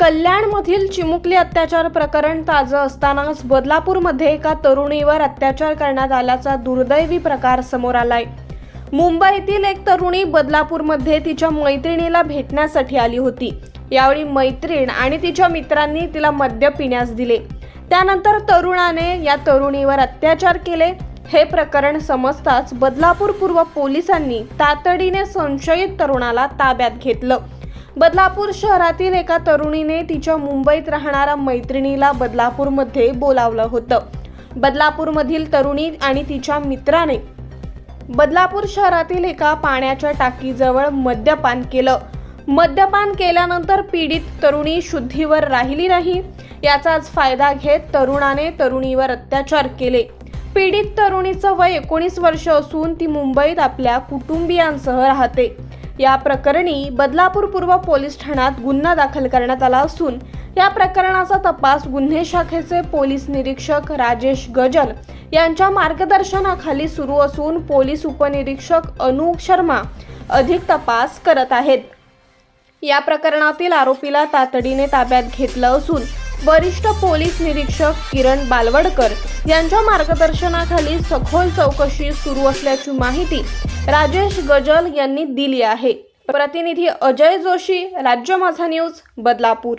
कल्याणमधील चिमुकली अत्याचार प्रकरण ताजं असतानाच बदलापूरमध्ये एका तरुणीवर अत्याचार करण्यात आल्याचा दुर्दैवी प्रकार समोर आलाय. मुंबईतील एक तरुणी बदलापूरमध्ये तिच्या मैत्रिणीला भेटण्यासाठी आली होती. यावेळी मैत्रीण आणि तिच्या मित्रांनी तिला मद्य पिण्यास दिले. त्यानंतर तरुणाने या तरुणीवर अत्याचार केले. हे प्रकरण समजताच बदलापूर पूर्व पोलिसांनी तातडीने संशयित तरुणाला ताब्यात घेतलं. बदलापूर शहरातील एका तरुणीने तिच्या मुंबईत राहणाऱ्या मैत्रिणीला बदलापूरमध्ये बोलावलं होतं. बदलापूरमधील तरुणी आणि तिच्या मित्राने बदलापूर शहरातील एका पाण्याच्या टाकीजवळ मद्यपान केलं. मद्यपान केल्यानंतर पीडित तरुणी शुद्धीवर राहिली नाही. याचाच फायदा घेत तरुणाने तरुणीवर अत्याचार केले. पीडित तरुणीचं वय एकोणीस वर्ष असून ती मुंबईत आपल्या कुटुंबियांसह राहते. या प्रकरणी बदलापूर पूर्व पोलीस ठाण्यात गुन्हा दाखल करण्यात आला असून या प्रकरणाचा तपास गुन्हे शाखेचे पोलीस निरीक्षक राजेश गजल यांच्या मार्गदर्शनाखाली सुरू असून पोलीस उपनिरीक्षक अनु शर्मा अधिक तपास करत आहेत. या प्रकरणातील आरोपीला तातडीने ताब्यात घेतलं असून वरिष्ठ पोलीस निरीक्षक किरण बालवडकर यांच्या मार्गदर्शनाखाली सखोल चौकशी सुरू असल्याची माहिती राजेश गजल यांनी दिली आहे. प्रतिनिधी अजय जोशी राज्य माझा न्यूज बदलापूर.